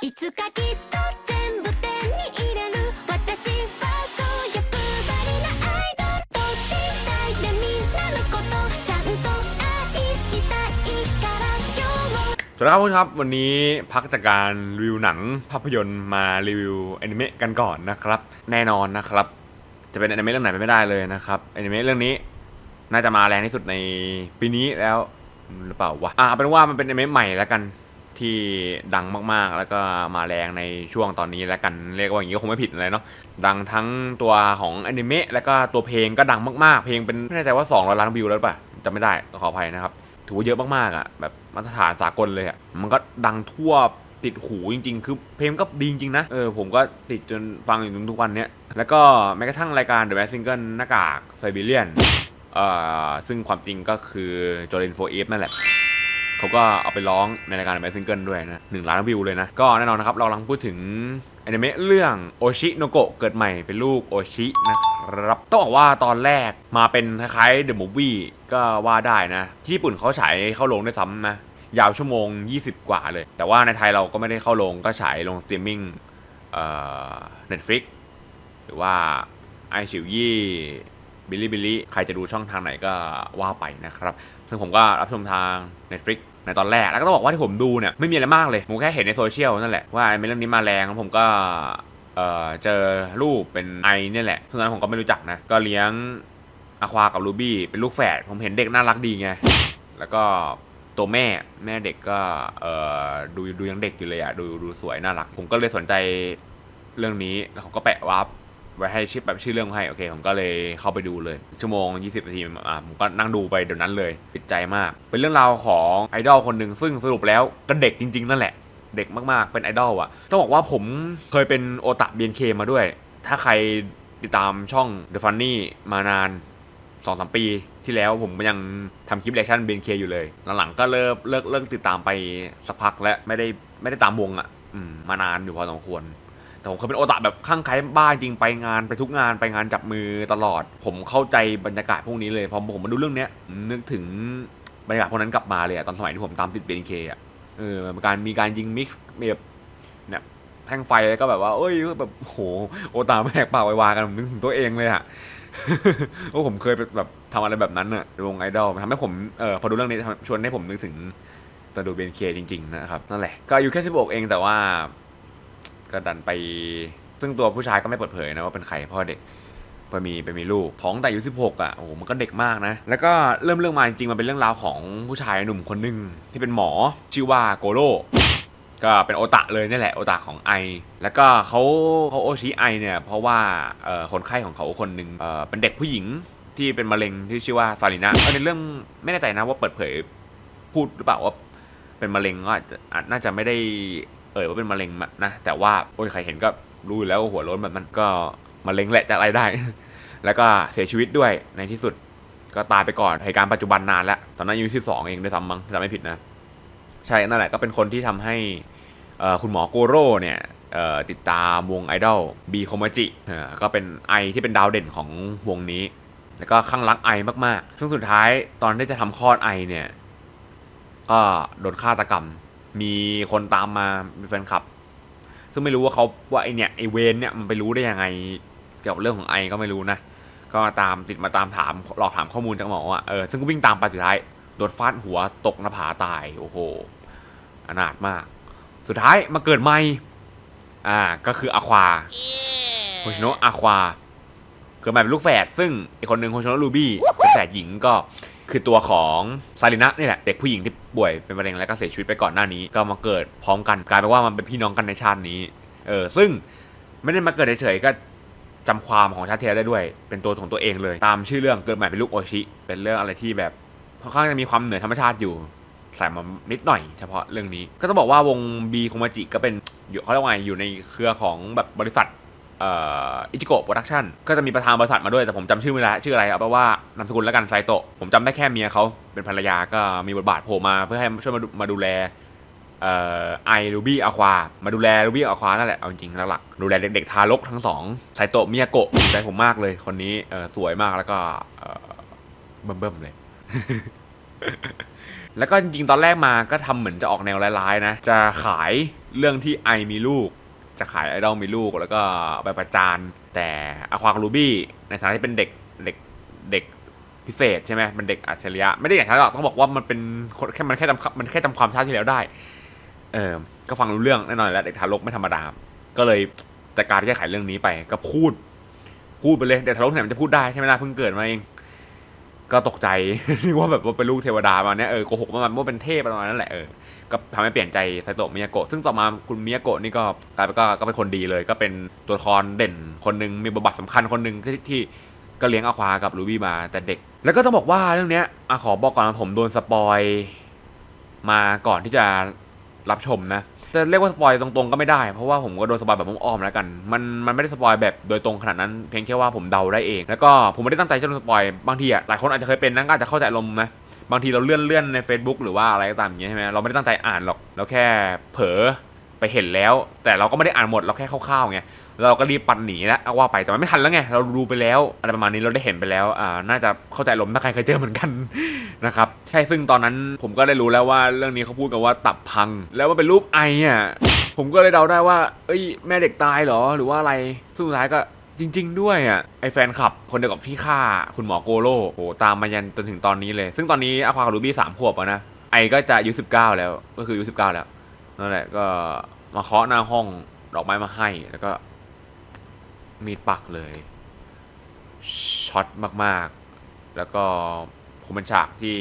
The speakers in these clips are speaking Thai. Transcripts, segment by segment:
いつかきっと全部手に入れる私はそう欲張りなアイドルとしたいでみんなのことちゃんと愛したいから今日も สวัสดีครับผู้ชมครับวันนี้พักจากการรีวิวหนังภาพยนตร์มารีวิวแอนิเมะกันก่อนนะครับ แน่นอนนะครับ จะเป็นแอนิเมะเรื่องไหนไปไม่ได้เลยนะครับแอนิเมะเรื่องนี้ น่าจะมาแรงที่สุดในปีนี้แล้วหรือเปล่าวะอ่ะเอาเป็นว่ามันเป็นแอนิเมะใหม่แล้วกัน ที่ดังมากๆ แล้วก็มาแรงในช่วงตอนนี้แล้วกันเรียกว่าอย่างนี้ก็คงไม่ผิดอะไรเนาะดังทั้งตัวของอนิเมะแล้วก็ตัวเพลงก็ดังมากๆ เพลงเป็นไม่แน่ใจว่า200ล้านวิวแล้วหรือเปล่าจำไม่ได้ขออภัยนะครับถือว่าเยอะมากๆอะแบบมาตรฐานสากลเลยอะมันก็ดังทั่วติดหูจริง ๆ คือเพลงก็ดีจริงๆนะ เออผมก็ติดจนฟังอยู่ทุกวันเนี้ย แล้วก็แม้กระทั่งรายการ The Best Single หน้ากากไซบีเรียน เอ่อ ซึ่งความจริงก็คือโจลินโฟเอฟนั่นแหละ เขาก็เอาไปร้องในรายการ The Best Single ด้วยนะหนึ่งล้านวิวเลยนะ ก็แน่นอนนะครับ เรากำลังพูดถึงอนิเมะเรื่องโอชิโนโกะเกิดใหม่เป็นลูกโอชินะครับ ต้องบอกว่าตอนแรกมาเป็นคล้ายๆ The Movie ก็ว่าได้นะ ที่ญี่ปุ่นเขาฉายเข้าโรงด้วยซ้ำนะ ยาวชั่วโมง 20 กว่าเลย แต่ว่าในไทยเราก็ไม่ได้เข้าโรงก็ฉายลงสตรีมมิ่งเอ่อ Netflix หรือว่าไอชิวยี่บิลลี่บิลลี่ใครจะดูช่องทางไหนก็ว่าไปนะครับ ซึ่งผมก็รับชมทาง Netflix ในตอนแรก แล้วก็ต้องบอกว่าที่ผมดูเนี่ยไม่มีอะไรมากเลย ผมแค่เห็นในโซเชียลนั่นแหละว่าไอ้เรื่องนี้มาแรงแล้วผมก็เออเจอรูปเป็นไอเนี่ยแหละซึ่งตอนนั้นผมก็ไม่รู้จักนะ ก็เลี้ยงอะควากับรูบี้เป็นลูกแฝด ผมเห็นเด็กน่ารักดีไง แล้วก็ตัวแม่แม่เด็กก็เออดูดูยังเด็กอยู่เลยอะดูดูสวยน่ารัก ผมก็เลยสนใจเรื่องนี้แล้วเขาก็แปะวาร์ป ไว้ให้ชื่อแบบชื่อเรื่องให้โอเค ผมก็เลยเข้าไปดูเลย ชั่วโมง 20 นาทีอะผมก็นั่งดูไปเดี๋ยวนั้นเลยติดใจมาก เป็นเรื่องราวของไอดอลคนหนึ่งซึ่งสรุปแล้วก็เด็กจริง ๆ นั่นแหละ เด็กมากๆเป็นไอดอลอะต้องบอกว่าผมเคยเป็นโอตะ BNK มาด้วย ถ้าใครติดตามช่อง The Funny มานานสองสามปีที่แล้วผมยังทำคลิปเรีแอคชั่น BNK อยู่เลย หลังๆก็เลิกเลิกเลิกติดตามไปสักพักและไม่ได้ไม่ได้ตามวงอะ่ะมมานานอยู่พอสมควร แต่ผมเคยเป็นโอตะแบบข้างใครบ้านจริงไปงานไปทุกงานไปงานจับมือตลอด ผมเข้าใจบรรยากาศพวกนี้เลยพอผมมาดูเรื่องเนี้ยนึกถึงบรรยากาศพวกนั้นกลับมาเลยอะตอนสมัยที่ผมตามติด BNK อะเออมีการมีการยิงมิกซ์แบบเนี่ยแท่งไฟแล้วก็แบบว่าเอ้ยแบบโหโอตาแม่กปากไววากันผมนึกถึงตัวเองเลยอะโอ้ผมเคยแบบทำอะไรแบบนั้นอะวงไอดอลมันทำให้ผมเออพอดูเรื่องนี้ชวนให้ผมนึกถึงตอนดูเบนเคจริงๆนะครับนั่นแหละก็อายู่แค่16เองแต่ว่า ก็ดันไป ซึ่งตัวผู้ชายก็ไม่เปิดเผยนะว่าเป็นใครเพราะเด็กไปมีไปมีลูกท้องแต่อายุ16อะโอ้โหมันก็เด็กมากนะ แล้วก็เริ่มเรื่องมาจริงๆมันเป็นเรื่องราวของผู้ชายหนุ่มคนหนึ่งที่เป็นหมอชื่อว่าโกโร่ก็เป็นโอตะเลยนี่แหละโอตะของไอ แล้วก็เขาเขาโอชิไอเนี่ยเพราะว่าคนไข้ของเขาคนหนึ่งเเป็นเด็กผู้หญิงที่เป็นมะเร็งที่ชื่อว่าซาลินาในเรื่องไม่แน่ใจนะว่าเปิดเผยพูดหรือเปล่าว่าเป็นมะเร็งก็อาจจะน่าจะไม่ได้ เอ่ยว่าเป็นมะเร็งนะแต่ว่าโอ้ยใครเห็นก็รู้อยู่แล้วว่าหัวล้นแบบนั้นก็มะเร็งแหละจะอะไรได้ แล้วก็เสียชีวิตด้วยในที่สุดก็ตายไปก่อนเหตุการณ์ปัจจุบันนานแล้ว ตอนนั้นอายุ12 เองด้วยซ้ำมั้งจำไม่ผิดนะ ใช่นั่นแหละก็เป็นคนที่ทำให้คุณหมอโกโร่เนี่ยติดตามวงไอดอลบีโคมจิก็เป็นไอที่เป็นดาวเด่นของวงนี้ แล้วก็ข้างรักไอมากๆ ซึ่งสุดท้ายตอนที่จะทำคลอดไอเนี่ย ก็โดนฆาตกรรม มีคนตามมามีแฟนคลับ ซึ่งไม่รู้ว่าเขาว่าไอเนี่ยไอเวนเนี่ยมันไปรู้ได้ยังไง เกี่ยวกับเรื่องของไอก็ไม่รู้นะ ก็ตามติดมาตามถามหลอกถามข้อมูลจากหมอว่าเออซึ่งก็วิ่งตามไปสุดท้ายโดนฟาดหัวตกหน้าผาตายโอ้โหอนาถมาก สุดท้ายมาเกิดใหม่อ่าก็คืออะควาโฮชิโนะอะควาเกิดใหม่เป็นลูกแฝดซึ่งอีกคนหนึ่งโฮชิโนะรูบี้เป็นแฝดหญิงก็ คือตัวของซารินะนี่แหละเด็กผู้หญิงที่ป่วยเป็นมะเร็งแล้วก็เสียชีวิตไปก่อนหน้านี้ ก็มาเกิดพร้อมกันกลายเป็นว่ามันเป็นพี่น้องกันในชาตินี้เออซึ่งไม่ได้มาเกิดเฉยๆก็จำความของชาติเทียได้ด้วย เป็นตัวของตัวเองเลย ตามชื่อเรื่องเกิดใหม่เป็นลูกโอชิ เป็นเรื่องอะไรที่แบบค่อนข้างจะมีความเหนือธรรมชาติอยู่ใส่มานิดหน่อยเฉพาะเรื่องนี้ ก็ต้องบอกว่าวงบีค m มาจิก็เป็นอยู่เขาเรียกว่าไงอยู่ในเครือของแบบบริษัท อิจิโกะโปรดักชั่นก็จะมีประธานบริษัทมาด้วยแต่ผมจำชื่อไม่ได้ชื่ออะไรเอาเป็นว่านามสกุลแล้วกันไซโตะผมจำได้แค่เมียเขาเป็นภรรยาก็มีบทบาทโผล่มาเพื่อให้ช่วยมาดูมาดูแลไอรูบี้อความาดูแลรูบี้อควานั่นแหละ เอาจริงๆหลักๆดูแลเด็กๆ ทารกทั้งสองไซโตะมิยาโกะถูกใจผมมากเลย คนนี้สวยมากแล้วก็เออเบิ่มๆเลย แล้วก็จริงๆตอนแรกมาก็ทำเหมือนจะออกแนวร้ายๆนะ จะขายเรื่องที่ไอมีลูก จะขายไอดอลมีลูกแล้วก็ไปประจานแต่อควากรูบี้ในฐานะที่เป็นเด็กเด็กเด็กพิเศษใช่ไหมเป็นเด็กอัจฉริยะไม่ได้อย่างนั้นหรอกต้องบอกว่ามันเป็นแค่มันแค่จำมันแค่จำความชาติที่แล้วได้ เออก็ฟังรู้เรื่องแน่นอนแล้วเด็กทารกไม่ธรรมดา ก็เลยจัดการแก้ไขเรื่องนี้ไปก็พูด พูดไปเลยเด็กทารกที่ไหนมันจะพูดได้ใช่ไหมล่ะเพิ่งเกิดมาเองก็ตกใจนึกว่าแบบว่าเป็นลูกเทวดามาเนี่ยเออโกหกมาว่าเป็นเทพประมาณนั้นแหละเออ ก็ทำให้เปลี่ยนใจไซโตะมิยาโกะซึ่งต่อมาคุณมิยาโกะนี่ก็กลายเป็นก็ก็เป็นคนดีเลย ก็เป็นตัวละครเด่นคนหนึ่งมีบทบาทสำคัญคนหนึ่งที่ที่ก็เลี้ยงอาควากับลูบี้มาแต่เด็ก แล้วก็ต้องบอกว่าเรื่องเนี้ยอะขอบอกก่อนผมโดนสปอยมาก่อนที่จะรับชมนะจะเรียกว่าสปอยตรงๆก็ไม่ได้ เพราะว่าผมก็โดนสปอยแบบอ้อมๆแล้วกัน มันมันไม่ได้สปอยแบบโดยตรงขนาดนั้น เพียงแค่ว่าผมเดาได้เอง แล้วก็ผมไม่ได้ตั้งใจจะโดนสปอยบางทีอะหลายคนอาจจะเคยเป็นนั่นก็อาจจะเข้าใจอารมนะ บางทีเราเลื่อนเลื่อนใน Facebook หรือว่าอะไรก็ตามอย่างเงี้ยใช่ไหมเราไม่ได้ตั้งใจอ่านหรอกเราแค่เผลอไปเห็นแล้ว แต่เราก็ไม่ได้อ่านหมดเราแค่คร่าวๆไงเราก็รีบปันหนีแล้วเอาว่าไปแต่มันไม่ทันแล้วไง เราดูไปแล้วอะไรประมาณนี้เราได้เห็นไปแล้วอ่าน่าจะเข้าใจลมถ้าใครเคยเจอเหมือนกันนะครับใช่ซึ่งตอนนั้นผมก็ได้รู้แล้วว่าเรื่องนี้เขาพูดกันว่าตับพัง แล้วว่าเป็นรูปไออะผมก็เลยเดาได้ว่า เอ้ย แม่เด็กตายเหรอหรือว่าอะไรสุดท้ายก็ จริง ๆ ด้วยอะไอแฟนคลับ คนเดียวกับที่ฆ่าคุณหมอโกโร่โหตามมายันจนถึงตอนนี้เลย ซึ่งตอนนี้อาควากับรูบี้สามขวบแล้วนะไอก็จะอายุสิบเก้าแล้วก็คืออายุสิบเก้าแล้วนั่นแหละก็มาเคาะหน้าห้องดอกไม้มาให้แล้วก็ มีดปักเลยช็อตมากๆ แล้วก็คงเป็นฉากที่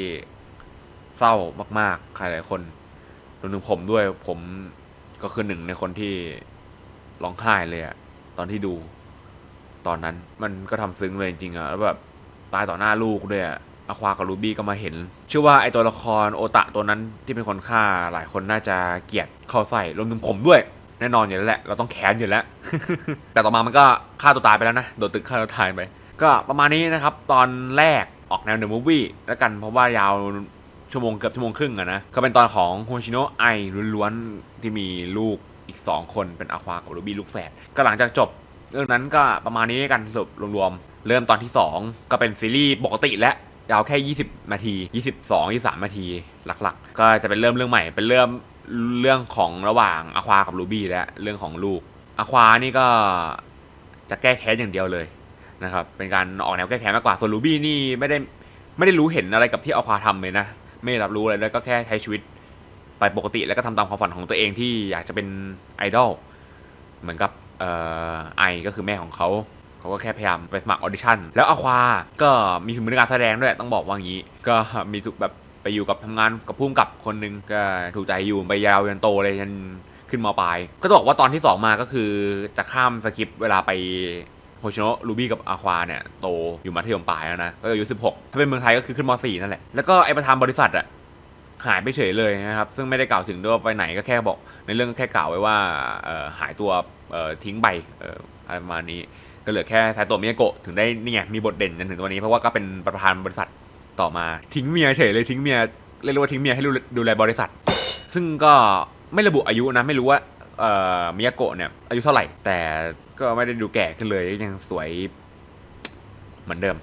เศร้ามากๆ ใครหลายคนรวมถึงผมด้วยผมก็คือหนึ่งในคนที่ร้องไห้เลยอะตอนที่ดู ตอนนั้นมันก็ทำซึ้งเลยจริงๆอะแล้วแบบตายต่อหน้าลูกด้วยอะอควากับรูบี้ก็มาเห็น เชื่อว่าไอตัวละครโอตะตัวนั้นที่เป็นคนฆ่าหลายคนน่าจะเกลียดเข้าใส่รวมถึงผมด้วย แน่นอนอยู่แล้วแหละ เราต้องแค้นอยู่แล้ว แต่ต่อมามันก็ฆ่าตัวตายไปแล้วนะ โดดตึกฆ่าตัวตายไป ก็ประมาณนี้นะครับ ตอนแรกออกแนวเดอะมูฟวี่แล้วกันเพราะว่ายาวชั่วโมงเกือบชั่วโมงครึ่งอะนะก็เป็นตอนของโฮชิโนะไอล้วนๆที่มีลูกอีก 2 คนเป็นอควากับรูบี้ลูกแฝดก็หลังจากจบ เรื่องนั้นก็ประมาณนี้กันสรุปรวมๆ เริ่มตอนที่ 2 ก็เป็นซีรีส์ปกติและยาวแค่ 20 นาที 22 23 นาทีหลักๆ ก็จะเป็นเริ่มเรื่องใหม่ เป็นเรื่องเรื่องของระหว่างอควากับรูบี้และเรื่องของลูกอควานี่ก็จะแก้แค้นอย่างเดียวเลยนะครับ เป็นการออกแนวแก้แค้นมากกว่า ส่วนรูบี้นี่ไม่ได้ไม่ได้รู้เห็นอะไรกับที่อควาทำเลยนะ ไม่รับรู้อะไรเลยก็แค่ใช้ชีวิตไปปกติแล้วก็ทำตามความฝันของตัวเองที่อยากจะเป็นไอดอลเหมือนกับ ไอก็คือแม่ของเขาเขาก็แค่พยายามไปสมัครออดิชั่นแล้วอควา ก็มีฝีมือในการแสดงด้วยต้องบอกว่างี้ ก็มีสุขแบบไปอยู่กับทำงานกับพุ่มกับคนหนึงก็ถูกใจอยู่ไปยาวยันโตเลยยันขึ้นมปลาย ก็ต้องบอกว่าตอนที่ 2 มาก็คือจะข้ามสคริปเวลาไปโฮชิโนะรูบี้กับอาควาเนี่ยโตอยู่มัธยมปลายแล้วนะ ก็อายุ 16 ถ้าเป็นเมืองไทยก็คือขึ้นม .4 นั่นแหละ แล้วก็ไอประธานบริษัทอะหายไปเฉยเลยนะครับ ซึ่งไม่ได้กล่าวถึงด้วยว่าไปไหนก็แค่บอก ในเรื่องก็แค่กล่าวไว้ว่าหายตัว ทิ้งไปอะไรประมาณนี้ก็เหลือแค่ไซโตะมิยาโกะถึงได้นี่ไงมีบทเด่นจนถึงตัวนี้เพราะว่าก็เป็นประธานบริษัทต่อมาทิ้งเมียเฉยเลยทิ้งเมียเรียกว่าทิ้งเมียให้ดูดูแลบริษัท ซึ่งก็ไม่ระบุอายุนะไม่รู้ว่าเมิยาโกะเนี่ยอายุเท่าไหร่ แต่ก็ไม่ได้ดูแก่ขึ้นเลยยังสวยเหมือนเดิม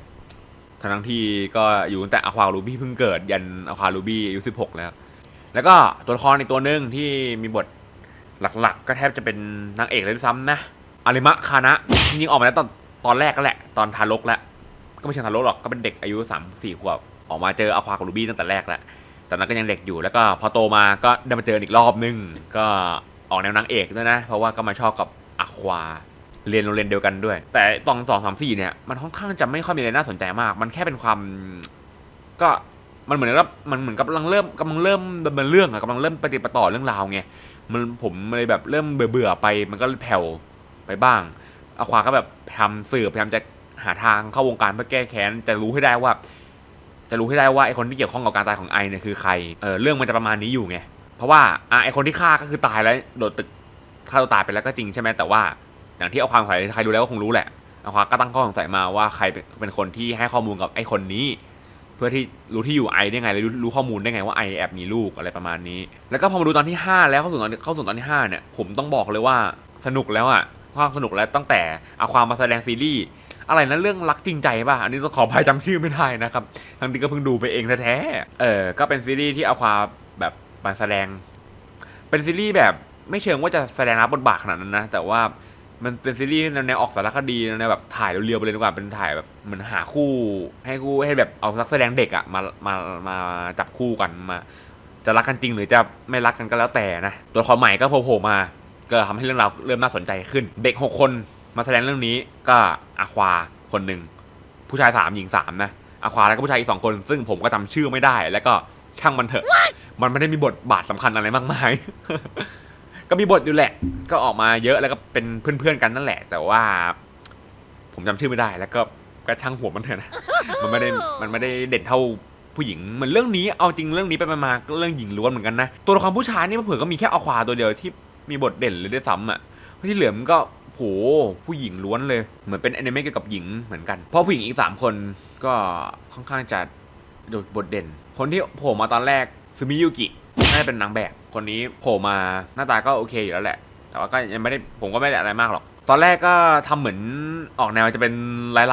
ทั้งที่ก็อยู่ตั้งแต่อควารูบี้เพิ่งเกิดยันอควารูบี้อายุ16 แล้ว แล้วก็ตัวละครอีกตัวหนึ่งที่มีบท หลักๆ ก็แทบจะเป็นนางเอกเลยด้วยซ้ำนะอาริมะคานะจริงๆออกมาแล้วตอนตอนแรกก็แหละ ตอนทารกแล้วก็ไม่ใช่ทารกหรอกก็เป็นเด็กอายุ3 4ขวบออกมาเจออควากับรูบี้ตั้งแต่แรกแล้วตอนนั้นก็ยังเด็กอยู่แล้วก็พอโตมาก็ได้มาเจออีกรอบนึงก็ออกแนวนางเอกด้วยนะ เพราะว่าก็มาชอบกับอควาเรียนโรงเรียนเดียวกันด้วย แต่ตอนสองสามสี่เนี่ยมันค่อนข้างจะไม่ค่อยมีอะไรน่าสนใจมาก มันแค่เป็นความก็มันเหมือนกับมันเหมือนกับกำลังเริ่มกำลังเริ่มดำเนินเรื่องอะกำลังเริ่มปฏิปต่อเรื่องราวไง มันผมเลยแบบเริ่มเบื่อๆไป มันก็แผ่วไปบ้างอาควาก็แบบพยายามสืบพยายามจะหาทางเข้าวงการเพื่อแก้แค้นจะรู้ให้ได้ว่า จะรู้ให้ได้ว่าไอคนที่เกี่ยวข้องกับการตายของไอเนี่ยคือใครเออเรื่องมันจะประมาณนี้อยู่ไงเพราะว่าอะไอคนที่ฆ่าก็คือตายแล้วโดดตึกฆ่าตัวตายไปแล้วก็จริงใช่ไหมแต่ว่า อย่างที่เอาความสงสัยใครดูแล้วก็คงรู้แหละอาควาก็ตั้งข้อสงสัยมาว่าใครเป็นคนที่ให้ข้อมูลกับไอคนนี้ เพื่อที่รู้ที่อยู่ไอได้ไงแล้วรู้รู้ข้อมูลได้ไงว่าไอแอบมีลูกอะไรประมาณนี้ แล้วก็พอมาดูตอนที่ 5 แล้วเข้าสู่ตอนเข้าสู่ตอนที่5เนี่ยผมต้องบอกเลยว่าสนุกแล้วอะความสนุกแล้วตั้งแต่เอาความมาแสดงซีรีส์อะไรนะเรื่องรักจริงใจป่ะ อันนี้ต้องขออภัยจำชื่อไม่ได้นะครับทั้งที่ก็เพิ่งดูไปเองแท้ๆเออก็เป็นซีรีส์ที่เอาความแบบมาแสดง เป็นซีรีส์แบบไม่เชิงว่าจะแสดงรับบทบาทขนาดนั้นนะแต่ว่า มันเป็นซีรีส์แนวออกสารคดีแนวแบบถ่ายเรียวๆไปเลยดีกว่าเป็นถ่ายแบบเหมือนหาคู่ ให้คู่ให้แบบเอานักแสดงเด็กอะมามามาจับคู่กันมา จะรักกันจริงหรือจะไม่รักกันก็แล้วแต่นะตัวละครใหม่ก็โผล่มา ก็ทำให้เรื่องราวเริ่มน่าสนใจขึ้น เด็กหกคนมาแสดงเรื่องนี้ก็อาควาคนหนึ่งผู้ชายสามหญิงสามนะอาควาแล้วก็ผู้ชายอีกสองคน ซึ่งผมก็จำชื่อไม่ได้ แล้วก็ช่างมันเถอะ มันไม่ได้มีบทบาทสำคัญอะไรมากมาย ก็มีบทอยู่แหละ ก็ออกมาเยอะแล้วก็เป็นเพื่อนๆกันนั่นแหละ แต่ว่า ผมจำชื่อไม่ได้แล้วก็ก็ช่างหัวมันเถอะนะมันไม่ได้มันไม่ได้เด่นเท่าผู้หญิงเหมือนเรื่องนี้เอาจริงเรื่องนี้ไปมาเรื่องหญิงล้วนเหมือนกันนะตัวละครผู้ชายนี่เผื่อก็มีแค่อควาตัวเดียวที่มีบทเด่นเลยด้วยซ้ำอะที่เหลือมันก็โหผู้หญิงล้วนเลยเหมือนเป็นแอนิเมะเกี่ยวกับหญิงเหมือนกันเพราะผู้หญิงอีกสามคนก็ค่อนข้างจะโดดบทเด่น คนที่โผล่มาตอนแรกซูมิยุกิน่าจะเป็นนางแบบ คนนี้โผล่มาหน้าตาก็โอเคอยู่แล้วแหละ แต่ว่าก็ยังไม่ได้ผมก็ไม่ได้อะไรมากหรอก ตอนแรกก็ทำเหมือนออกแนวจะเป็น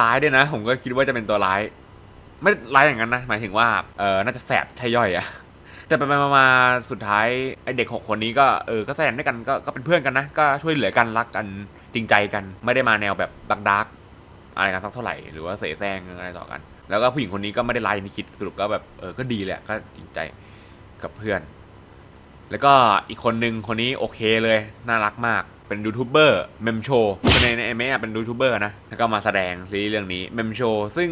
ร้ายๆด้วยนะ ผมก็คิดว่าจะเป็นตัวร้าย ไม่ร้ายอย่างนั้นนะ หมายถึงว่าเออน่าจะแสบใช่ย่อยอะแต่ไปไปมามาสุดท้ายไอเด็กหกคนนี้ก็เออก็แสดงด้วยกันก็ก็เป็นเพื่อนกันนะ ก็ช่วยเหลือกันรักกันจริงใจกัน ไม่ได้มาแนวแบบดักดักๆอะไรกันสักเท่าไหร่หรือว่าเสแสร้งอะไรต่อกัน แล้วก็ผู้หญิงคนนี้ก็ไม่ได้ร้ายอย่างที่คิดสรุปก็แบบเออก็ดีแหละก็จริงใจกับเพื่อน แล้วก็อีกคนนึงคนนี้โอเคเลย น่ารักมาก เป็นยูทูบเบอร์เมมโชคนในในเอเมะเป็นยูทูบเบอร์นะ แล้วก็มาแสดงซีรีส์เรื่องนี้เมมโชซึ่ง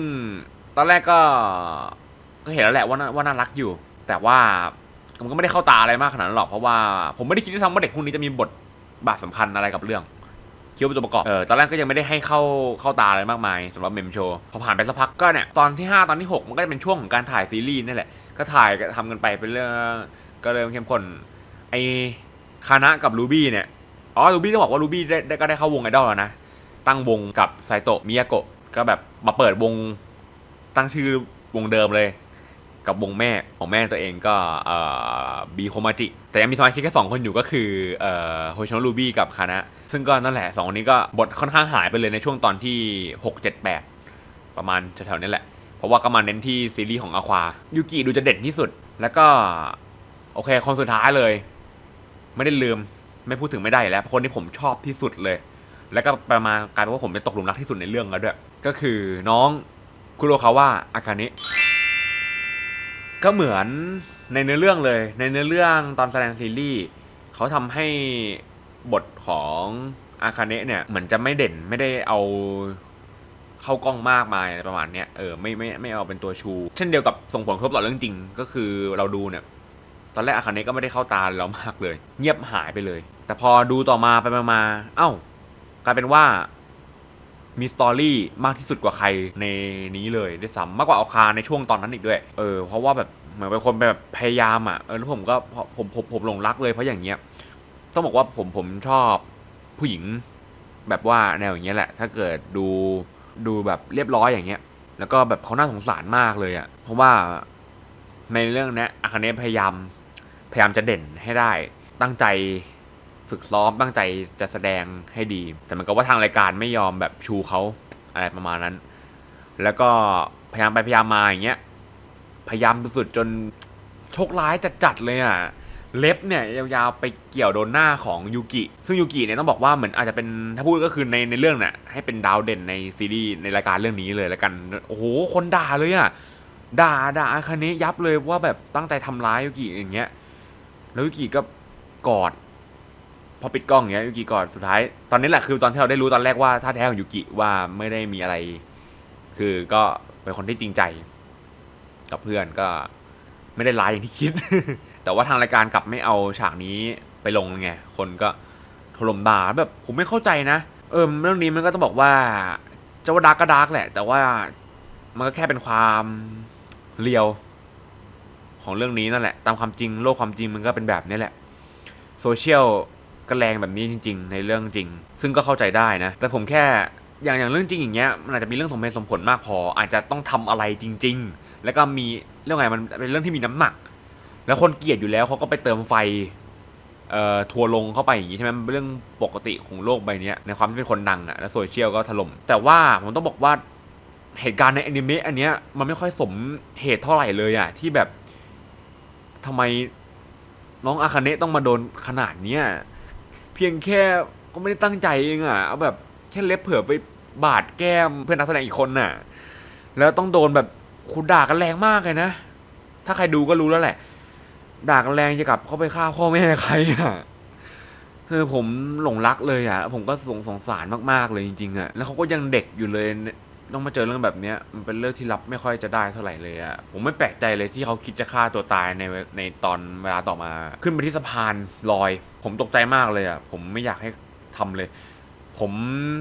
ตอนแรกก็ก็เห็นแล้วแหละว่าน่าว่าน่ารักอยู่ แต่ว่ามันก็ไม่ได้เข้าตาอะไรมากขนาดนั้นหรอก เพราะว่าผมไม่ได้คิดด้วยซ้ำว่าเด็กพวกนี้จะมีบทบาทสำคัญอะไรกับเรื่องคิดว่าเป็นตัวประกอบ เออ ตอนแรกก็ยังไม่ได้ให้เข้าเข้าตาอะไรมากมายสำหรับเมมโชพอผ่านไปสักพักก็เนี่ย ตอนที่ 5 ตอนที่ 6 มันก็จะเป็นช่วงของการถ่ายซีรีส์นี่แหละ ก็ถ่ายก็ทำกันไปเป็นเรื่อง ก็เริ่มเข้มข้นไอคานะกับรูบี้เนี่ยอ๋อรูบี้ต้องบอกว่ารูบี้ได้ก็ได้เข้าวงไอดอลแล้วนะ ตั้งวงกับไซโตะมิยาโกะก็แบบมาเปิดวงตั้งชื่อวงเดิมเลย กับวงแม่ของแม่ตัวเองก็เอ่อบีโคมาจิ แต่ยังมีสมาชิกแค่สองคนอยู่ก็คือเอ่อโฮชโนรูบี้กับคานะ ซึ่งก็นั่นแหละสองคนนี้ก็บทค่อนข้างหายไปเลยในช่วงตอนที่ 6 7 8 ประมาณแถวๆนี้แหละ เพราะว่าก็มาเน้นที่ซีรีส์ของอาควายูกิดูจะเด่นที่สุด แล้วก็ โอเค คนสุดท้ายเลย ไม่ได้ลืม ไม่พูดถึงไม่ได้แล้ว คนที่ผมชอบที่สุดเลย แล้วก็ประมาณกลายเป็นว่าผมเป็นตกหลุมรักที่สุดในเรื่องแล้วด้วย ก็คือน้องคุโรคาวะอากาเนะก็เหมือนในเนื้อเรื่องเลย ในเนื้อเรื่องตอนแสดงซีรีส์เขาทำให้บทของอาคาเนะเนี่ยเหมือนจะไม่เด่นไม่ได้เอาเข้ากล้องมากมายประมาณเนี้ยเออไม่ไม่ไม่เอาเป็นตัวชู เช่นเดียวกับส่งผลกระทบต่อเรื่องจริง ก็คือเราดูเนี่ย ตอนแรกอาคาเนะก็ไม่ได้เข้าตาเรามากเลย เงียบหายไปเลย แต่พอดูต่อมาไปมามาเอ้ากลายเป็นว่ามีสตอรี่มากที่สุดกว่าใครในนี้เลยด้วยซ้ำมากกว่าอาคาในช่วงตอนนั้นอีกด้วย เออเพราะว่าแบบเหมือนเป็นคนแบบพยายามอะเออแล้วผมก็ผมผมผมหลงรักเลยเพราะอย่างเงี้ยต้องบอกว่าผมผมชอบผู้หญิงแบบว่าแนวอย่างเงี้ยแหละ ถ้าเกิดดูดูแบบเรียบร้อยอย่างเงี้ย แล้วก็แบบเขาน่าสงสารมากเลยอะ เพราะว่าในเรื่องนี้อาคาเนะพยายาม พยายามจะเด่นให้ได้ ตั้งใจฝึกซ้อมตั้งใจจะแสดงให้ดี แต่เหมันก็ว่าทางรายการไม่ยอมแบบชูเขาอะไรประมาณนั้น แล้วก็พยายามไปพยายามมาอย่างเงี้ย พยายามสุดๆจนโชคร้ายจัดๆเลยอะ เล็บเนี่ยยาวๆไปเกี่ยวโดนหน้าของยูกิ ซึ่งยูกิเนี่ยต้องบอกว่าเหมือนอาจจะเป็นถ้าพูดก็คือในในเรื่องเนี่ยให้เป็นดาวเด่นในซีรีส์ในรายการเรื่องนี้เลยแล้วกัน โอ้โห คนด่าเลยอะ ด่าด่าอาคาเนะยับเลยว่าแบบตั้งใจทำร้ายยูกิอย่างเงี้ย แล้วยูกิก็กอด พอปิดกล้องอย่างเงี้ยยูกิกอดสุดท้าย ตอนนี้แหละคือตอนที่เราได้รู้ตอนแรกว่าท่าแท้ของยูกิว่าไม่ได้มีอะไร คือก็เป็นคนที่จริงใจ กับเพื่อนก็ไม่ได้ร้ายอย่างที่คิด แต่ว่าทางรายการกลับไม่เอาฉากนี้ไปลงไง คนก็ถล่มด่าแบบผมไม่เข้าใจนะ เออเรื่องนี้มันก็ต้องบอกว่าจะว่าดาร์กก็ดาร์กแหละ แต่ว่ามันก็แค่เป็นความเรียว ของเรื่องนี้นั่นแหละ ตามความจริงโลกความจริงมันก็เป็นแบบนี้แหละโซเชียลก็แรงแบบนี้จริง ๆ ในเรื่องจริง ซึ่งก็เข้าใจได้นะ แต่ผมแค่อย่างอย่างเรื่องจริงอย่างเงี้ยมันอาจจะมีเรื่องสมเหตุสมผลมากพอ อาจจะต้องทำอะไรจริง ๆ แล้วก็มีเรื่องไงมันเป็นเรื่องที่มีน้ำหนัก แล้วคนเกลียดอยู่แล้วเขาก็ไปเติมไฟเอ่อทัวลงเข้าไปอย่างงี้ใช่ไหมเรื่องปกติของโลกใบเนี้ยในความที่เป็นคนดังอะแล้วโซเชียลก็ถล่มแต่ว่าผมต้องบอกว่าเหตุการณ์ในอนิเมะอันเนี้ยมันไม่ค่อยสมเหตุเท่าไหร่เลยอะที่แบบ ทำไมน้องอาคาเนะต้องมาโดนขนาดเนี้ยเพียงแค่ก็ไม่ได้ตั้งใจเองอะเอาแบบแค่เล็บเผื่อไปบาดแก้มเพื่อนนักแสดงอีกคนน่ะ แล้วต้องโดนแบบคุณด่ากันแรงมากเลยนะ ถ้าใครดูก็รู้แล้วแหละ ด่ากันแรงจะกลับเข้าไปฆ่าพ่อแม่ใครอะคือผมหลงรักเลยอะ ผมก็สงสงสารมากๆเลยจริงๆอะ แล้วเขาก็ยังเด็กอยู่เลย ต้องมาเจอเรื่องแบบเนี้ยมันเป็นเรื่องที่รับไม่ค่อยจะได้เท่าไหร่เลยอะผมไม่แปลกใจเลยที่เขาคิดจะฆ่าตัวตายในในตอนเวลาต่อมา ขึ้นไปที่สะพานลอย ผมตกใจมากเลยอะผมไม่อยากให้ทำเลย ผม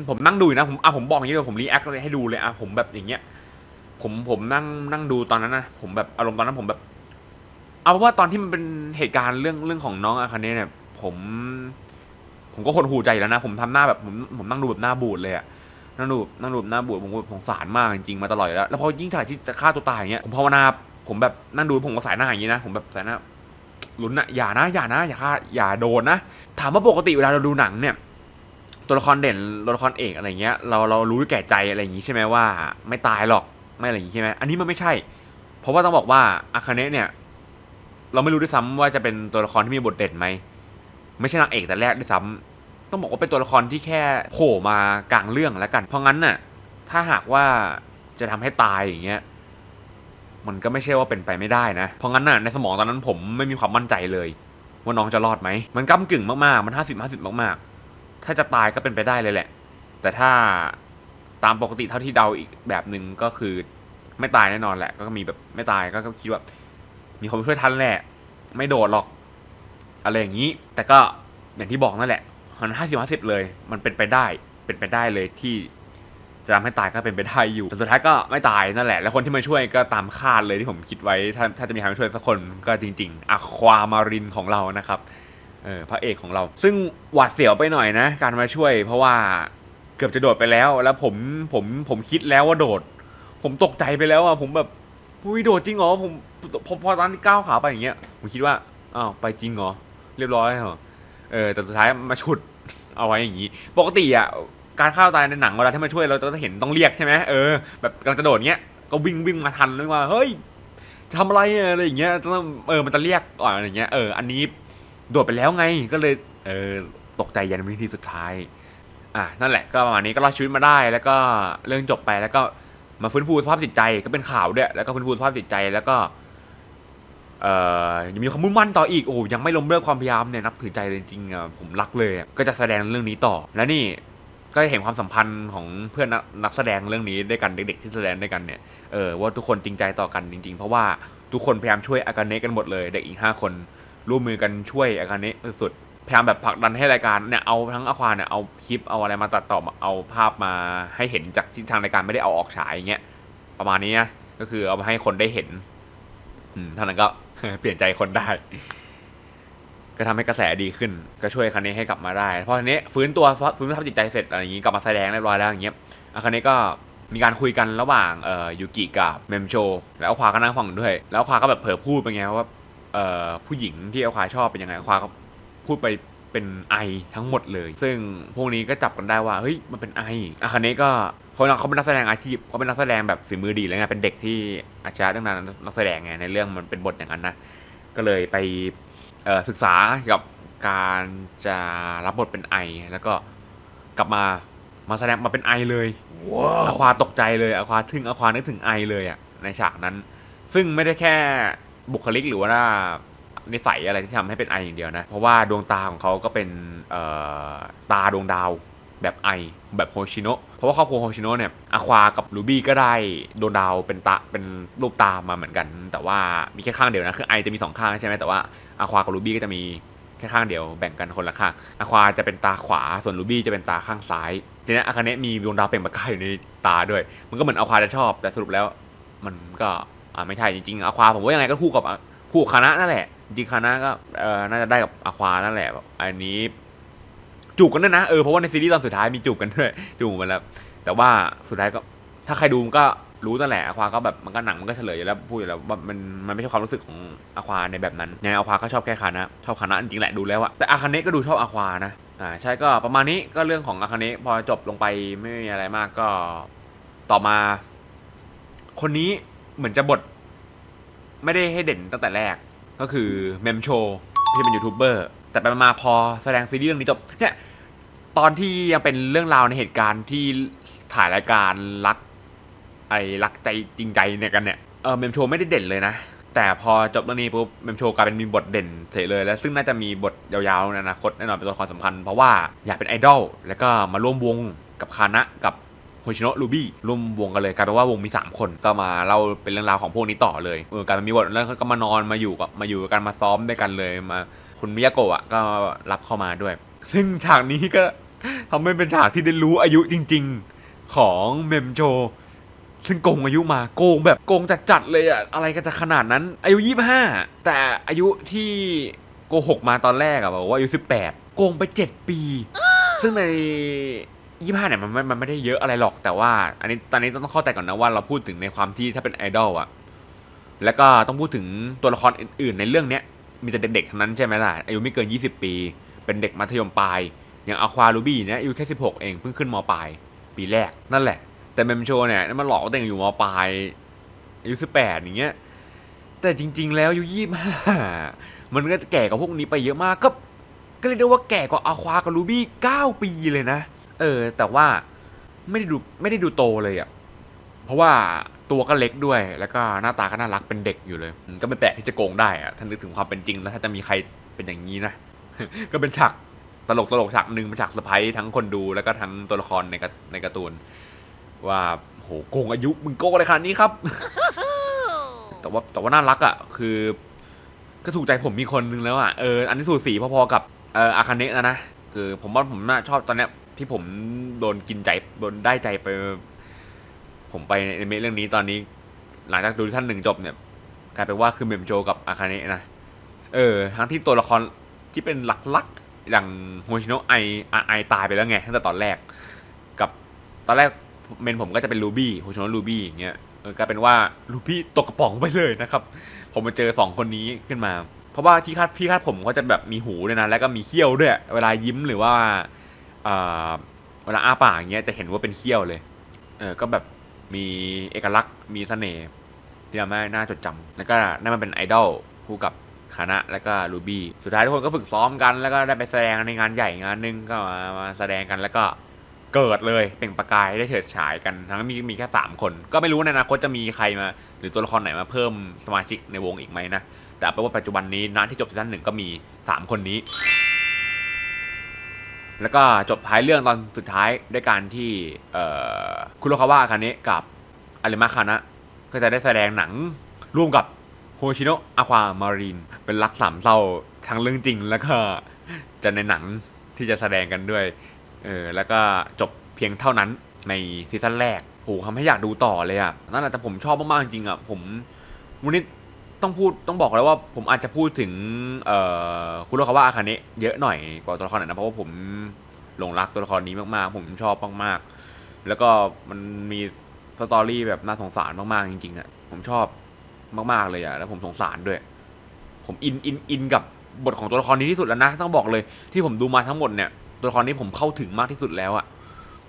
ผมนั่งดูนะผมอะผมบอกอย่างนี้เลยผมรีแอคเลยให้ดูเลยอะผมแบบอย่างเงี้ย ผมผมนั่งนั่งดูตอนนั้นนะผมแบบอารมณ์ตอนนั้นผมแบบ เอาเป็นว่าตอนที่มันเป็นเหตุการณ์เรื่องเรื่องของน้องอาคาเนะเนี่ย ผม ผมก็หดหูใจแล้วนะ ผมทำหน้าแบบผมผมนั่งดูแบบหน้าบูดเลยอะ นั่งดูนั่งดูหน้าบูดผมก็สงสารมากจริงๆมาตลอดอยู่แล้วแล้วพอยิ่งถ่ายที่จะฆ่าตัวตายอย่างเงี้ยผมภาวนาผมแบบนั่งดูผมก็สายหน้าอย่างนี้นะ ผมแบบสายหน้าลุ้นอะอย่านะอย่านะอย่าฆ่าอย่าโดนนะ ถามว่าปกติเวลาเราดูหนังเนี่ยตัวละครเด่นตัวละครเอกอะไรเงี้ยเราเรารู้แก่ใจอะไรอย่างงี้ใช่ไหมว่า ไม่ตายหรอกไม่อะไรอย่างงี้ใช่ไหมอันนี้มันไม่ใช่ เพราะว่าต้องบอกว่าอาคาเนะเนี่ย เราไม่รู้ด้วยซ้ำว่าจะเป็นตัวละครที่มีบทเด่นไหมไม่ใช่นางเอกแต่แรกด้วยซ้ำ ต้องบอกว่าเป็นตัวละครที่แค่โผล่มากลางเรื่องแล้วกัน เพราะงั้นน่ะถ้าหากว่าจะทำให้ตายอย่างเงี้ยมันก็ไม่ใช่ว่าเป็นไปไม่ได้นะ เพราะงั้นน่ะในสมองตอนนั้นผมไม่มีความมั่นใจเลย ว่าน้องจะรอดไหม มันก้ากึ่งมากๆ มันห้าสิบห้าสิบมากๆ ถ้าจะตายก็เป็นไปได้เลยแหละ แต่ถ้าตามปกติเท่าที่เดาอีกแบบหนึ่งก็คือไม่ตายแน่นอนแหละ ก็มีแบบไม่ตายก็คิดว่า มีคนช่วยทันแหละ ไม่โดดหรอก อะไรอย่างนี้ แต่ก็อย่างที่บอกนั่นแหละ มันห้าสิบห้าสิบเลย มันเป็นไปได้ เป็นไปได้เลยที่จะทำให้ตายก็เป็นไปได้อยู่แต่สุดท้ายก็ไม่ตายนั่นแหละ แล้วคนที่มาช่วยก็ตามคาดเลยที่ผมคิดไว้ ถ้าถ้าจะมีใครมาช่วยสักคนก็จริง ๆอะความารินของเรานะครับ เออพระเอกของเรา ซึ่งหวาดเสียวไปหน่อยนะ การมาช่วย เพราะว่าเกือบจะโดดไปแล้ว แล้วผมผมผมคิดแล้วว่าโดด ผมตกใจไปแล้วอะผมแบบอุ้ยโดดจริงเหรอผมพอพอตอนที่ก้าวขาไปอย่างเงี้ยผมคิดว่าอ้าวไปจริงเหรอเรียบร้อยเหรอ เออแต่สุดท้ายมาฉุดเอาไว้อย่างงี้ ปกติอะการฆ่าตายในหนังเวลาที่มาช่วยเราจะเห็นต้องเรียกใช่ไหมเออแบบกำลังจะโดดเงี้ยก็วิ่งวิ่งมาทันเลยว่าเฮ้ยทำอะไรอะไรอย่างเงี้ยต้องเออมันจะเรียกก่อนอะไรอย่างเงี้ยเอออันนี้โดดไปแล้วไงก็เลยเออตกใจยันวินาทีสุดท้ายอะนั่นแหละก็ประมาณนี้ก็รอดชีวิตมาได้แล้วก็เรื่องจบไปแล้วก็มาฟื้นฟูสภาพจิตใจก็เป็นข่าวด้วยแล้วก็ฟื้นฟูสภาพจิตใจแล้วก็ ยังมีความมุ่งมั่นต่ออีกโอ้ยังไม่ล้มเลิกความพยายามเนี่ยนับถือใจเลยจริงอะผมรักเลยอะก็จะแสดงเรื่องนี้ต่อแล้วนี่ก็เห็นความสัมพันธ์ของเพื่อนนักแสดงเรื่องนี้ด้วยกันเด็กๆที่แสดงด้วยกันเนี่ยเออว่าทุกคนจริงใจต่อกันจริง ๆ เพราะว่าทุกคนพยายามช่วยอากาเนะกันหมดเลยเด็กอีกห้าคนร่วมมือกันช่วยอากาเนะสุดพยายามแบบผลักดันให้รายการเนี่ยเอาทั้งอควาเนี่ยเอาคลิปเอาอะไรมาตัดต่อมาเอาภาพมาให้เห็นจากที่ทางรายการไม่ได้เอาออกฉายอย่างเงี้ยประมาณนี้นะก็คือเอามาให้คนได้เห็นอืมเท่านั้นก็ เปลี่ยนใจคนได้ ก็ทำให้กระแสดีขึ้น ก็ช่วยคันนี้ให้กลับมาได้ เพราะทีนี้ฟื้นตัวฟื้นสภาพจิตใจเสร็จอะไรอย่างงี้กลับมาแสดงเรียบร้อยแล้วอย่างเงี้ยอาคันนี้ก็มีการคุยกันระหว่างเอ่อยูกิกับเมมโช แล้วอควาก็นั่งฟังด้วย แล้วอควาก็แบบเผลอพูดไปไงว่าเอ่อผู้หญิงที่อควาชอบเป็นยังไงอควาก็พูดไปเป็นไอทั้งหมดเลย ซึ่งพวกนี้ก็จับกันได้ว่าเฮ้ยมันเป็นไออาคาเนะก็ เขาเขาเป็นนักแสดงอาชีพเขาเป็นนักแสดงแบบฝีมือดีเลยไงเป็นเด็กที่อาชญาเรื่องนั้นนักแสดงไงในเรื่องมันเป็นบทอย่างนั้นนะก็เลยไปเอ่อศึกษาเกี่ยวกับการจะรับบทเป็นไอ แล้วก็กลับมามาแสดงมาเป็นไอเลยอาควาตกใจเลยอาควาถึงอาควานึกถึงไอเลยอะในฉากนั้น ซึ่งไม่ได้แค่บุคลิกหรือว่านิสัยอะไรที่ทำให้เป็นไออย่างเดียวนะ เพราะว่าดวงตาของเขาก็เป็นเอ่อตาดวงดาว แบบไอแบบโฮชิโนะเพราะว่าครอบครัวโฮชิโนะเนี่ยอาควากับลูบี้ก็ได้โดวงดาวเป็นตาเป็นรูปตามาเหมือนกัน แต่ว่ามีแค่ข้างเดียวนะคือไอจะมีสองข้างใช่ไหมแต่ว่าอาควากับลูบี้ก็จะมีแค่ข้างเดียวแบ่งกันคนละข้างอาควาจะเป็นตาขวาส่วนลูบี้จะเป็นตาข้างซ้ายทีนี้อาคาเนะมีดวงดาวเปล่งประกายอยู่ในตาด้วย มันก็เหมือนอาควาจะชอบ แต่สรุปแล้วมันก็อ่าไม่ใช่จริงๆอาควาผมว่ายังไงก็คู่กับคู่คณะนั่นแหละจริงๆคานะก็เออน่าจะได้กับอควานั่นแหละอันนี้ จูบกันด้วยนะ เออ เพราะว่าในซีรีส์ตอนสุดท้ายมีจูบกันด้วย จูบกันแล้ว แต่ว่าสุดท้ายก็ ถ้าใครดูมันก็รู้ตั้งแหละอาควาก็แบบมันก็หนังมันก็เฉลยอยู่แล้วพูดอยู่แล้วว่ามันมันไม่ใช่ความรู้สึกของอาควาในแบบนั้นยังไงอาควาก็ชอบแค่คานะชอบคานะจริงแหละดูแล้วอะแต่อาคาเนะก็ดูชอบอาควานะอ่าใช่ก็ประมาณนี้ก็เรื่องของอาคาเนะพอจบลงไปไม่มีอะไรมากก็ต่อมา คนนี้เหมือนจะบท ไม่ได้ให้เด่นตั้งแต่แรกก็คือเมมโชที่เป็นยูทูบเบอร์ แต่ไปมาพอแสดงซีรีส์เรื่องนี้จบเนี่ยตอนที่ยังเป็นเรื่องราวในเหตุการณ์ที่ถ่ายรายการรักไอ้รักใจจริงใจเนี่ยกันเนี่ยเออเมมโชไม่ได้เด่นเลยนะ แต่พอจบเรื่องนี้ปุ๊บเมมโชกลายเป็นมีบทเด่นเฉยเลย แล้วซึ่งน่าจะมีบทยาวๆในอนาคตแน่นอนเป็นตัวละครสำคัญ เพราะว่าอยากเป็นไอดอลแล้วก็มาร่วมวงกับคานะกับโฮชิโนะลูบี้ร่วมวงกันเลยกลายเป็นว่าวงมี 3 คนก็มาเล่าเป็นเรื่องราวของพวกนี้ต่อเลยเออกลายเป็นมีบทแล้วก็มานอนมาอยู่กับมาอยู่กันมาซ้อมด้วยกันเลยมา คุณมิยาโกะก็รับเข้ามาด้วย ซึ่งฉากนี้ก็ทำให้เป็นฉากที่ได้รู้อายุจริง ๆของเมมโชซึ่งโกงอายุมาโกงแบบโกงจัดๆเลยอะอะไรกันจะขนาดนั้น อายุยี่ห้าแต่อายุที่โกหกมาตอนแรกอะบอกว่าอายุสิบแปดโกงไปเจ็ดปี ซึ่งในยี่ห้าเนี่ยมันไม่มันไม่ได้เยอะอะไรหรอกแต่ว่า อันนี้ตอนนี้ต้องเข้าใจก่อนนะว่าเราพูดถึงในความที่ถ้าเป็นไอดอลอะแล้วก็ต้องพูดถึงตัวละครอื่นๆในเรื่องเนี้ย มีแต่เด็กๆทั้งนั้นใช่ไหมล่ะ อายุไม่เกิน 20 ปี เป็นเด็กมัธยมปลาย อย่างอควาลูบี้เนี่ยอายุแค่ 16 เองเพิ่งขึ้นมปลาย ปีแรกนั่นแหละ แต่เมมโชเนี่ยมันหลอกว่าตัวเองอยู่มปลายอายุสิบแปดอย่างเงี้ย แต่จริง ๆ แล้วอายุยี่ห้ามันก็จะแก่กว่าพวกนี้ไปเยอะมากก็ก็เรียกได้ว่าแก่กว่าอาควากับรูบี้เก้าปีเลยนะ เออ แต่ว่าไม่ได้ดูไม่ได้ดูโตเลยอะ่ะ เพราะว่า ตัวก็เล็กด้วย แล้วก็หน้าตาก็น่ารักเป็นเด็กอยู่เลยอืมก็ไม่แปลกที่จะโกงได้อะถ้านึกถึงความเป็นจริงแล้วถ้าจะมีใครเป็นอย่างนี้นะ ก็เป็นฉากตลกตลกฉากหนึ่งเป็นฉากเซอร์ไพรส์ทั้งคนดูแล้วก็ทั้งตัวละครในการในการ์ตูน ว่าโหโกงอายุมึงโกงอะไรขนาดนี้ครับ แต่ว่าแต่ว่าน่ารักอะ่ะคือ ก็ถูกใจผมมีคนนึงแล้วอะ่ะเอออันนี้สูสีพอๆกับเอออาคาเนะนะนะคือผมว่าผมน่าชอบตอนเนี้ยที่ผมโดนกินใจโดนได้ใจไป ผมไปในเมะเรื่องนี้ตอนนี้ หลังจากดูท่านหนึ่งจบเนี่ยกลายเป็นว่าคือเมมโจกับอาคาเนะนะ เออ ทั้งที่ตัวละครที่เป็นหลักๆอย่างโฮชิโนะไอไอตายไปแล้วไงตั้งแต่ตอนแรก กับตอนแรกเมนผมก็จะเป็นรูบี้โฮชิโนรูบี้อย่างเงี้ยเออกลายเป็นว่ารูบี้ตกกระป๋องไปเลยนะครับ ผมมาเจอสองคนนี้ขึ้นมา เพราะว่าที่คาดพี่คาดผมเขาจะแบบมีหูด้วยนะ แล้วก็มีเขี้ยวด้วย เวลายิ้มหรือว่าเวลาอ้าปากอย่างเงี้ยจะเห็นว่าเป็นเขี้ยวเลย เออก็แบบ มีเอกลักษณ์มีเสน่ห์ที่ทำให้น่าจดจำแล้วก็นั่นมันเป็นไอดอลคู่กับคานะแล้วก็รูบี้สุดท้ายทุกคนก็ฝึกซ้อมกันแล้วก็ได้ไปแสดงในงานใหญ่งานหนึงก็มามาแสดงกันแล้วก็เกิดเลยเปล่งประกายได้เฉิดฉายกันทั้งมีมีแค่สามคน ก็ไม่รู้ในอนาคตจะมีใครมา หรือตัวละครไหนมาเพิ่มสมาชิกในวงอีกไหมนะแต่เป็นว่าปัจจุบันนี้นะที่จบซีซั่นหนึ่งก็มีสามคนนี้ แล้วก็จบท้ายเรื่องตอนสุดท้ายด้วยการที่คุโรคาวะคาเนะกับอาริมาคานะก็จะได้แสดงหนังร่วมกับโฮชิโนะอาความารีนเป็นรักสามเศร้าทั้งเรื่องจริงแล้วก็จะในหนังที่จะแสดงกันด้วยเออแล้วก็จบเพียงเท่านั้นในซีซั่นแรกโหทำให้อยากดูต่อเลยอะ่ะนั่นแหละแต่ผมชอบมากๆจริงอะ่ะผมวันนี้ ต้องพูดต้องบอกแล้วว่าผมอาจจะพูดถึงเอ่อคุโรคาวะอาคาเนะเยอะหน่อยกว่าตัวละครไหนนะเพราะว่าผมหลงรักตัวละครนี้มากๆ ผมชอบมากๆ แล้วก็มันมีสตอรี่แบบน่าสงสารมากๆจริงๆอะ่ะผมชอบมากๆเลยอะ่ะแล้วผมสงสารด้วย ผมอินอินอินกับบทของตัวละครนี้ที่สุดแล้วนะต้องบอกเลยที่ผมดูมาทั้งหมดเนี่ยตัวละครนี้ผมเข้าถึงมากที่สุดแล้วอะ่ะ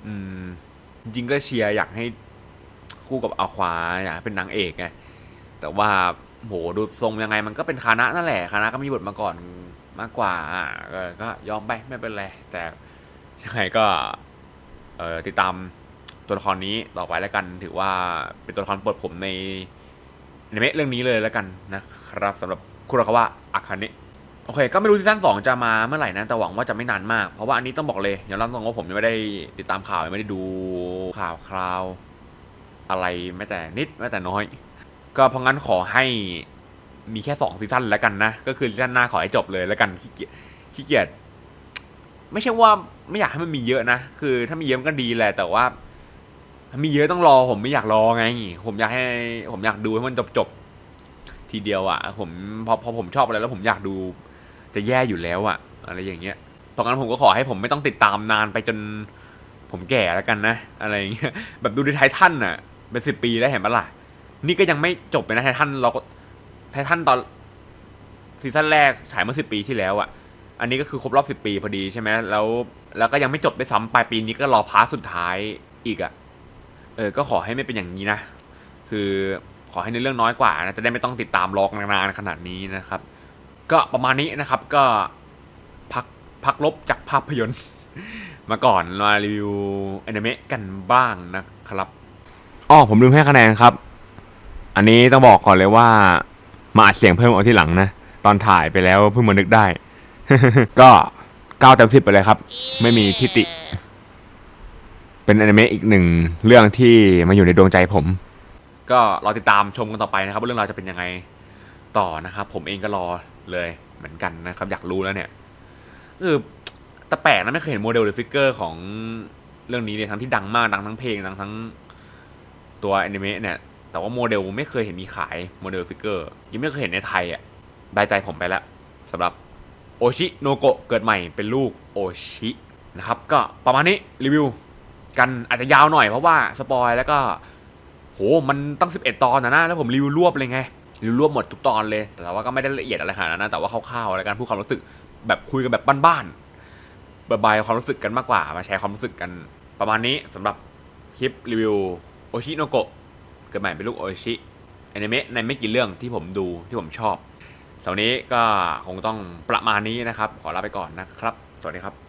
อืมจริงก็เชียร์อยากให้คู่กับอาควาอยากให้เป็นนางเอกไงแต่ว่า โหดูทรงยังไงมันก็เป็นคานะนั่นแหละคานะก็มีบทมาก่อนมากกว่าอะก็ยอมไปไม่เป็นไรแต่ยังไงก็เออติดตามตัวละครนี้ต่อไปแล้วกัน ถือว่าเป็นตัวละครโปรดผมในในเมะเรื่องนี้เลยแล้วกันนะครับสำหรับคุรคาวะอาคาเนะโอเค ก็ไม่รู้ซีซั่นสองจะมาเมื่อไหร่นะ แต่หวังว่าจะไม่นานมาก เพราะว่าอันนี้ต้องบอกเลยอย่างเล่าตรงว่าผมยังไม่ได้ติดตามข่าวยังไม่ได้ดูข่าวคราว อะไรแม้แต่นิดแม้แต่น้อย ก็เพราะงั้นขอให้มีแค่สองซีซั่นแล้วกันนะ ก็คือซีซั่นหน้าขอให้จบเลยแล้วกันขี้เกียจขี้เกียจไม่ใช่ว่าไม่อยากให้มันมีเยอะนะ คือถ้ามีเยอะมันก็ดีแหละ แต่ว่ามีเยอะต้องรอผมไม่อยากรอไง ผมอยากให้ ผมอยากดูให้มันจบจบๆทีเดียวอะ่ะ ผมพอพอผมชอบอะไรแล้วผมอยากดูจะแย่อยู่แล้วอะอะไรอย่างเงี้ยเพราะงั้นผมก็ขอให้ผมไม่ต้องติดตามนานไปจนผมแก่แล้วกันนะ อะไรอย่างเงี้ยแบบดูในไททันอะเป็นสิบปีแล้วเห็นปะล่ะ นี่ก็ยังไม่จบเลยนะไททันเราก็ไททันตอนซีซั่นแรกฉายเมื่อสิบปีที่แล้วอะอันนี้ก็คือครบรอบสิบปีพอดีใช่ไหมแล้ว แล้วก็ยังไม่จบด้วยซ้ำปลายปีนี้ก็รอพาร์ทสุดท้ายอีกอะเออ ก็ขอให้ไม่เป็นอย่างนี้นะ คือขอให้ในเรื่องน้อยกว่านะ จะได้ไม่ต้องติดตามรอกนานๆขนาดนี้นะครับ ก็ประมาณนี้นะครับ ก็พักพักลบจากภาพยนตร์ มาก่อนมารีวิวอนิเมะกันบ้างนะครับ อ๋อผมลืมให้คะแนนครับ อันนี้ต้องบอกก่อนเลยว่า มาอัดเสียงเพิ่มเอาที่หลังนะ ตอนถ่ายไปแล้วเพิ่งมานึกได้ ก็เก้าเต็มสิบไปเลยครับ ไม่มีทิติ เป็นอนิเมะอีกหนึ่งเรื่องที่มาอยู่ในดวงใจผม ก็รอติดตามชมกันต่อไปนะครับว่าเรื่องราวจะเป็นยังไงต่อนะครับ ผมเองก็รอเลยเหมือนกันนะครับ อยากรู้แล้วเนี่ยเออแต่แปลกนะไม่เคยเห็นโมเดลหรือฟิกเกอร์ของเรื่องนี้เลยทั้งที่ดังมากดังทั้งเพลงดังทั้งตัวอนิเมะเนี่ย แต่ว่าโมเดลไม่เคยเห็นมีขายโมเดลฟิกเกอร์ยังไม่เคยเห็นในไทยอะได้ใจผมไปแล้วสำหรับโอชิโนโกะเกิดใหม่เป็นลูกโอชินะครับก็ประมาณนี้รีวิวกันอาจจะยาวหน่อยเพราะว่าสปอยแล้วก็โหมันตั้ง 11 ตอนนะนะแล้วผมรีวิวรวบเลยไงรีวิวรวบหมดทุกตอนเลย แต่ว่าก็ไม่ได้ละเอียดอะไรขนาดนั้นนะแต่ว่าคร่าวๆอะไรกันพูดความรู้สึกแบบคุยกันแบบบ้านๆระบายความรู้สึกกันมากกว่ามาแชร์ความรู้สึกกันประมาณนี้สำหรับคลิปรีวิวโอชิโนโกะ เกิดใหม่เป็นลูกโอชิอนิเมะในไม่กี่เรื่องที่ผมดูที่ผมชอบสำหรับนี้ก็คงต้องประมาณนี้นะครับ ขอลาไปก่อนนะครับ สวัสดีครับ